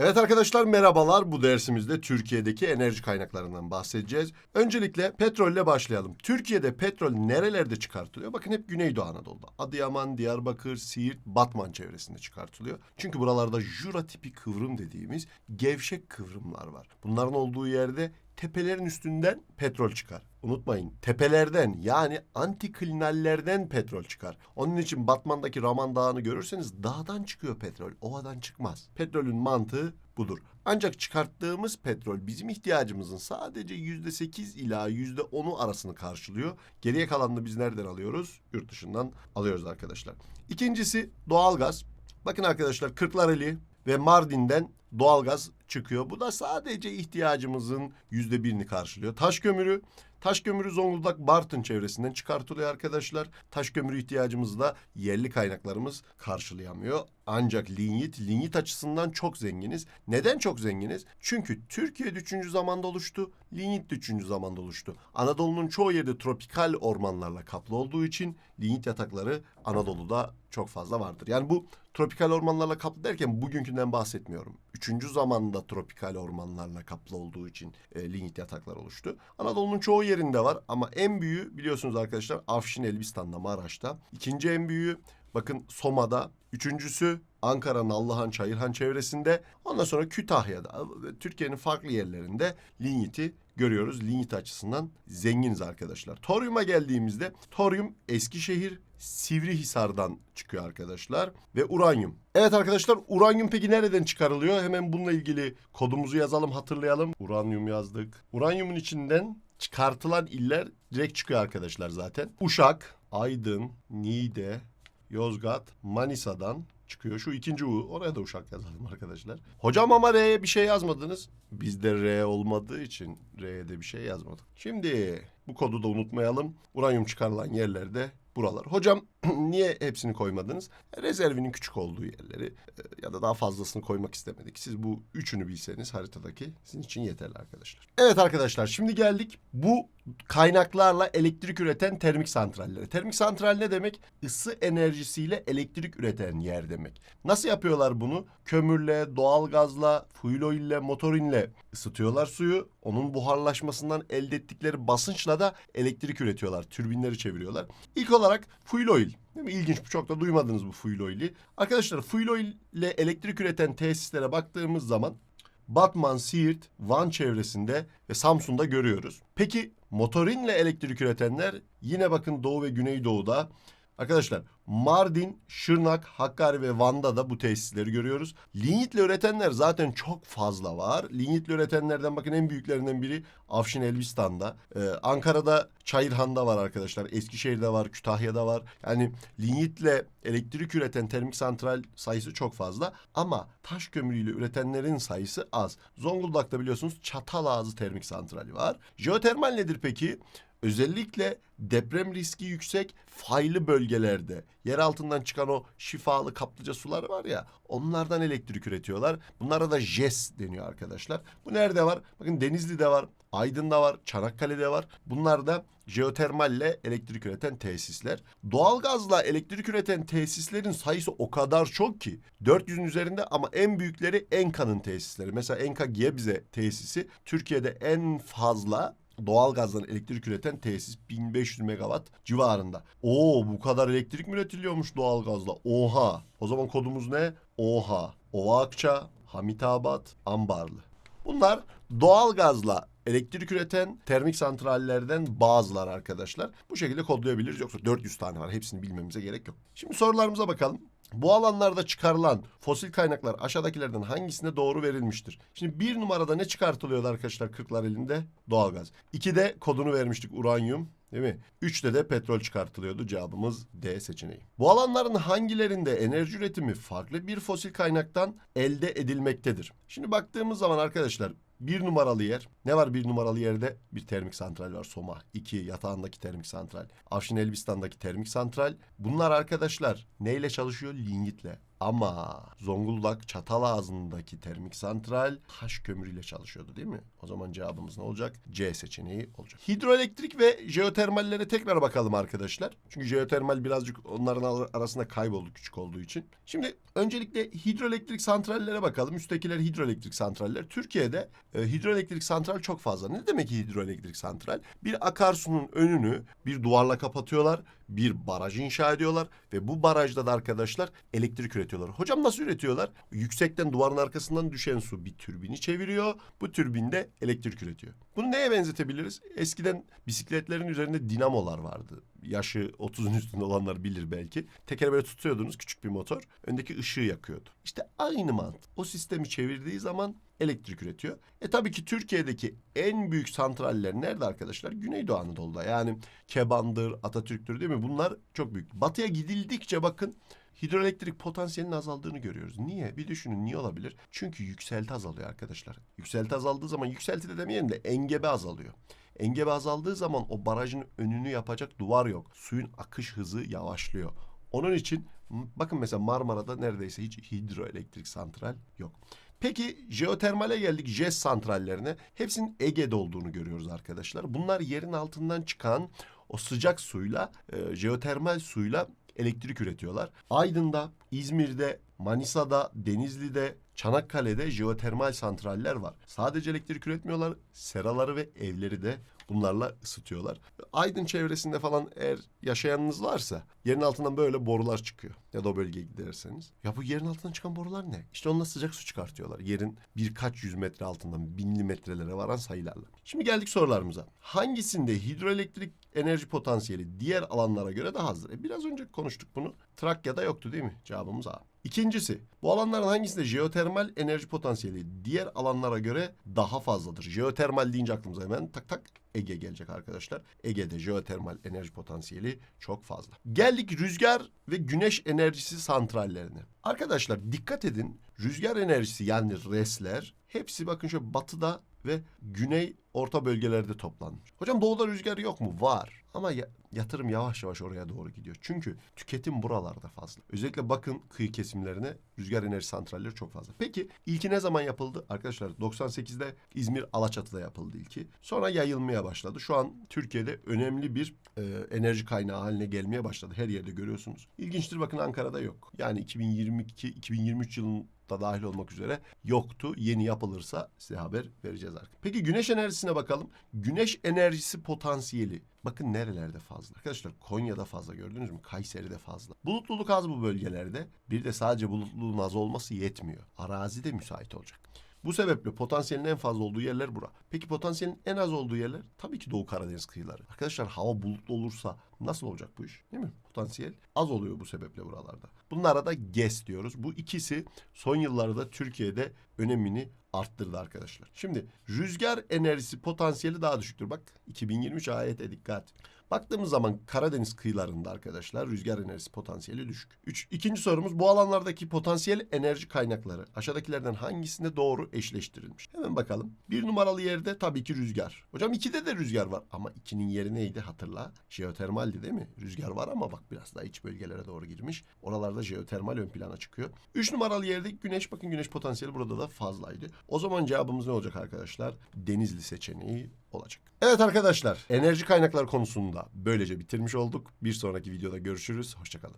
Evet arkadaşlar merhabalar. Bu dersimizde Türkiye'deki enerji kaynaklarından bahsedeceğiz. Öncelikle petrolle başlayalım. Türkiye'de petrol nerelerde çıkartılıyor? Bakın hep Güneydoğu Anadolu'da. Adıyaman, Diyarbakır, Siirt, Batman çevresinde çıkartılıyor. Çünkü buralarda jura tipi kıvrım dediğimiz gevşek kıvrımlar var. Bunların olduğu yerde tepelerin üstünden petrol çıkar. Unutmayın tepelerden yani antiklinallerden petrol çıkar. Onun için Batman'daki Raman Dağı'nı görürseniz dağdan çıkıyor petrol. Ovadan çıkmaz. Petrolün mantığı budur. Ancak çıkarttığımız petrol bizim ihtiyacımızın sadece yüzde sekiz ila yüzde onu arasını karşılıyor. Geriye kalanını biz nereden alıyoruz? Yurt dışından alıyoruz arkadaşlar. İkincisi doğalgaz. Bakın arkadaşlar Kırklareli ve Mardin'den doğalgaz çıkıyor. Bu da sadece ihtiyacımızın yüzde birini karşılıyor. Taş kömürü, taş kömürü Zonguldak Bartın çevresinden çıkartılıyor arkadaşlar. Taş kömürü ihtiyacımızı da yerli kaynaklarımız karşılayamıyor. Ancak linyit, linyit açısından çok zenginiz. Neden çok zenginiz? Çünkü Türkiye 3. zamanda oluştu, linyit de 3. zamanda oluştu. Anadolu'nun çoğu yerde tropikal ormanlarla kaplı olduğu için linyit yatakları Anadolu'da çok fazla vardır. Yani bu tropikal ormanlarla kaplı derken bugünkünden bahsetmiyorum. Üçüncü zamanda tropikal ormanlarla kaplı olduğu için e, lignit yataklar oluştu. Anadolu'nun çoğu yerinde var ama en büyüğü biliyorsunuz arkadaşlar Afşin Elbistan'da Maraş'ta. İkinci en büyüğü bakın Soma'da. Üçüncüsü Ankara, Nallıhan, Çayırhan çevresinde. Ondan sonra Kütahya'da ve Türkiye'nin farklı yerlerinde ligniti görüyoruz. Lignit açısından zenginiz arkadaşlar. Toryum'a geldiğimizde toryum Eskişehir, Sivrihisar'dan çıkıyor arkadaşlar ve uranyum. Evet arkadaşlar uranyum peki nereden çıkarılıyor? Hemen bununla ilgili kodumuzu yazalım hatırlayalım. Uranyum yazdık. Uranyumun içinden çıkartılan iller direkt çıkıyor arkadaşlar zaten. Uşak, Aydın, Niğde, Yozgat, Manisa'dan çıkıyor. Şu ikinci U. Oraya da Uşak yazalım arkadaşlar. Hocam ama R'ye bir şey yazmadınız. Bizde R olmadığı için R'ye de bir şey yazmadık. Şimdi bu kodu da unutmayalım. Uranyum çıkarılan yerlerde buralar. Hocam niye hepsini koymadınız? Rezervinin küçük olduğu yerleri e, ya da daha fazlasını koymak istemedik. Siz bu üçünü bilseniz haritadaki sizin için yeterli arkadaşlar. Evet arkadaşlar şimdi geldik bu kaynaklarla elektrik üreten termik santrallere. Termik santral ne demek? Isı enerjisiyle elektrik üreten yer demek. Nasıl yapıyorlar bunu? Kömürle, doğalgazla, fuel oil motorinle ısıtıyorlar suyu. Onun buharlaşmasından elde ettikleri basınçla da elektrik üretiyorlar. Türbinleri çeviriyorlar. İlk olarak fuel oil. Değil mi? İlginç. Çok da duymadınız bu fuel oil'i. Arkadaşlar fuel oil ile elektrik üreten tesislere baktığımız zaman Batman, Siirt, Van çevresinde ve Samsun'da görüyoruz. Peki motorinle elektrik üretenler yine bakın Doğu ve Güneydoğu'da. Arkadaşlar Mardin, Şırnak, Hakkari ve Van'da da bu tesisleri görüyoruz. Lignitle üretenler zaten çok fazla var. Lignitle üretenlerden bakın en büyüklerinden biri Afşin Elbistan'da. Ee, Ankara'da Çayırhan'da var arkadaşlar. Eskişehir'de var, Kütahya'da var. Yani lignitle elektrik üreten termik santral sayısı çok fazla. Ama taş kömürüyle üretenlerin sayısı az. Zonguldak'ta biliyorsunuz Çatalazı termik santrali var. Jeotermal nedir peki? Özellikle deprem riski yüksek faylı bölgelerde yer altından çıkan o şifalı kaplıca sular var ya onlardan elektrik üretiyorlar. Bunlara da JES deniyor arkadaşlar. Bu nerede var? Bakın Denizli'de var, Aydın'da var, Çanakkale'de var. Bunlar da jeotermalle elektrik üreten tesisler. Doğalgazla elektrik üreten tesislerin sayısı o kadar çok ki 400'ün üzerinde ama en büyükleri Enka'nın tesisleri. Mesela Enka Gebze tesisi Türkiye'de en fazla doğalgazdan elektrik üreten tesis 1500 megawatt civarında. Oo bu kadar elektrik mi üretiliyormuş doğalgazla? Oha. O zaman kodumuz ne? Oha. Ova Akça, Hamitabat, Ambarlı. Bunlar doğalgazla elektrik üreten termik santrallerden bazılar arkadaşlar. Bu şekilde kodlayabiliriz. Yoksa 400 tane var. Hepsini bilmemize gerek yok. Şimdi sorularımıza bakalım. Bu alanlarda çıkarılan fosil kaynaklar aşağıdakilerden hangisine doğru verilmiştir? Şimdi bir numarada ne çıkartılıyordu arkadaşlar kırklar elinde? Doğalgaz. İkide kodunu vermiştik uranyum. Değil mi? Üçte de petrol çıkartılıyordu. Cevabımız D seçeneği. Bu alanların hangilerinde enerji üretimi farklı bir fosil kaynaktan elde edilmektedir? Şimdi baktığımız zaman arkadaşlar bir numaralı yer. Ne var bir numaralı yerde? Bir termik santral var Soma. İki yatağındaki termik santral. Afşin Elbistan'daki termik santral. Bunlar arkadaşlar neyle çalışıyor? Lignitle. Ama Zonguldak Çatalazı'ndaki termik santral taş kömürüyle çalışıyordu değil mi? O zaman cevabımız ne olacak? C seçeneği olacak. Hidroelektrik ve jeotermallere tekrar bakalım arkadaşlar. Çünkü jeotermal birazcık onların ar- arasında kayboldu küçük olduğu için. Şimdi öncelikle hidroelektrik santrallere bakalım. Üsttekiler hidroelektrik santraller. Türkiye'de e, hidroelektrik santral çok fazla. Ne demek hidroelektrik santral? Bir akarsunun önünü bir duvarla kapatıyorlar. Bir baraj inşa ediyorlar ve bu barajda da arkadaşlar elektrik üretiyorlar. Hocam nasıl üretiyorlar? Yüksekten duvarın arkasından düşen su bir türbini çeviriyor. Bu türbinde elektrik üretiyor. Bunu neye benzetebiliriz? Eskiden bisikletlerin üzerinde dinamolar vardı. Yaşı 30'un üstünde olanlar bilir belki. Tekere böyle tutuyordunuz küçük bir motor. Öndeki ışığı yakıyordu. İşte aynı mantık. O sistemi çevirdiği zaman elektrik üretiyor. E tabii ki Türkiye'deki en büyük santraller nerede arkadaşlar? Güneydoğu Anadolu'da. Yani Keban'dır, Atatürk'tür değil mi? Bunlar çok büyük. Batıya gidildikçe bakın hidroelektrik potansiyelinin azaldığını görüyoruz. Niye? Bir düşünün niye olabilir? Çünkü yükselti azalıyor arkadaşlar. Yükselti azaldığı zaman yükselti de demeyelim de engebe azalıyor. Engebe azaldığı zaman o barajın önünü yapacak duvar yok. Suyun akış hızı yavaşlıyor. Onun için bakın mesela Marmara'da neredeyse hiç hidroelektrik santral yok. Peki jeotermale geldik JES santrallerine. Hepsinin Ege'de olduğunu görüyoruz arkadaşlar. Bunlar yerin altından çıkan o sıcak suyla, e, jeotermal suyla elektrik üretiyorlar. Aydın'da, İzmir'de, Manisa'da, Denizli'de, Çanakkale'de jeotermal santraller var. Sadece elektrik üretmiyorlar, seraları ve evleri de bunlarla ısıtıyorlar. Aydın çevresinde falan eğer yaşayanınız varsa yerin altından böyle borular çıkıyor. Ya da o bölgeye giderseniz. Ya bu yerin altından çıkan borular ne? İşte onunla sıcak su çıkartıyorlar. Yerin birkaç yüz metre altından binli metrelere varan sayılarla. Şimdi geldik sorularımıza. Hangisinde hidroelektrik enerji potansiyeli diğer alanlara göre daha azdır? E biraz önce konuştuk bunu. Trakya'da yoktu değil mi? Cevabımız A. İkincisi, bu alanların hangisinde jeotermal enerji potansiyeli diğer alanlara göre daha fazladır? Jeotermal deyince aklımıza hemen tak tak Ege gelecek arkadaşlar. Ege'de jeotermal enerji potansiyeli çok fazla. Geldik rüzgar ve güneş enerjisi santrallerine. Arkadaşlar dikkat edin. Rüzgar enerjisi yani RES'ler hepsi bakın şöyle batıda ve güney orta bölgelerde toplanmış. Hocam doğuda rüzgar yok mu? Var. Ama ya- yatırım yavaş yavaş oraya doğru gidiyor. Çünkü tüketim buralarda fazla. Özellikle bakın kıyı kesimlerine rüzgar enerji santralleri çok fazla. Peki ilki ne zaman yapıldı? Arkadaşlar 98'de İzmir Alaçatı'da yapıldı ilki. Sonra yayılmaya başladı. Şu an Türkiye'de önemli bir e, enerji kaynağı haline gelmeye başladı. Her yerde görüyorsunuz. İlginçtir bakın Ankara'da yok. Yani 2022-2023 yılın da dahil olmak üzere yoktu. Yeni yapılırsa size haber vereceğiz artık. Peki güneş enerjisine bakalım. Güneş enerjisi potansiyeli. Bakın nerelerde fazla. Arkadaşlar Konya'da fazla gördünüz mü? Kayseri'de fazla. Bulutluluk az bu bölgelerde. Bir de sadece bulutluluğun az olması yetmiyor. Arazi de müsait olacak. Bu sebeple potansiyelin en fazla olduğu yerler bura. Peki potansiyelin en az olduğu yerler? Tabii ki Doğu Karadeniz kıyıları. Arkadaşlar hava bulutlu olursa nasıl olacak bu iş? Değil mi? Potansiyel az oluyor bu sebeple buralarda. Bunlara da GES diyoruz. Bu ikisi son yıllarda Türkiye'de önemini arttırdı arkadaşlar. Şimdi rüzgar enerjisi potansiyeli daha düşüktür. Bak 2023 ayete dikkat. Baktığımız zaman Karadeniz kıyılarında arkadaşlar rüzgar enerjisi potansiyeli düşük. Üç, ikinci sorumuz bu alanlardaki potansiyel enerji kaynakları aşağıdakilerden hangisinde doğru eşleştirilmiş? Hemen bakalım. Bir numaralı yerde tabii ki rüzgar. Hocam ikide de rüzgar var ama ikinin yeri neydi hatırla. Jeotermaldi değil mi? Rüzgar var ama bak biraz daha iç bölgelere doğru girmiş. Oralarda jeotermal ön plana çıkıyor. Üç numaralı yerde güneş bakın güneş potansiyeli burada da fazlaydı. O zaman cevabımız ne olacak arkadaşlar? Denizli seçeneği olacak. Evet arkadaşlar enerji kaynakları konusunda böylece bitirmiş olduk. Bir sonraki videoda görüşürüz. Hoşçakalın.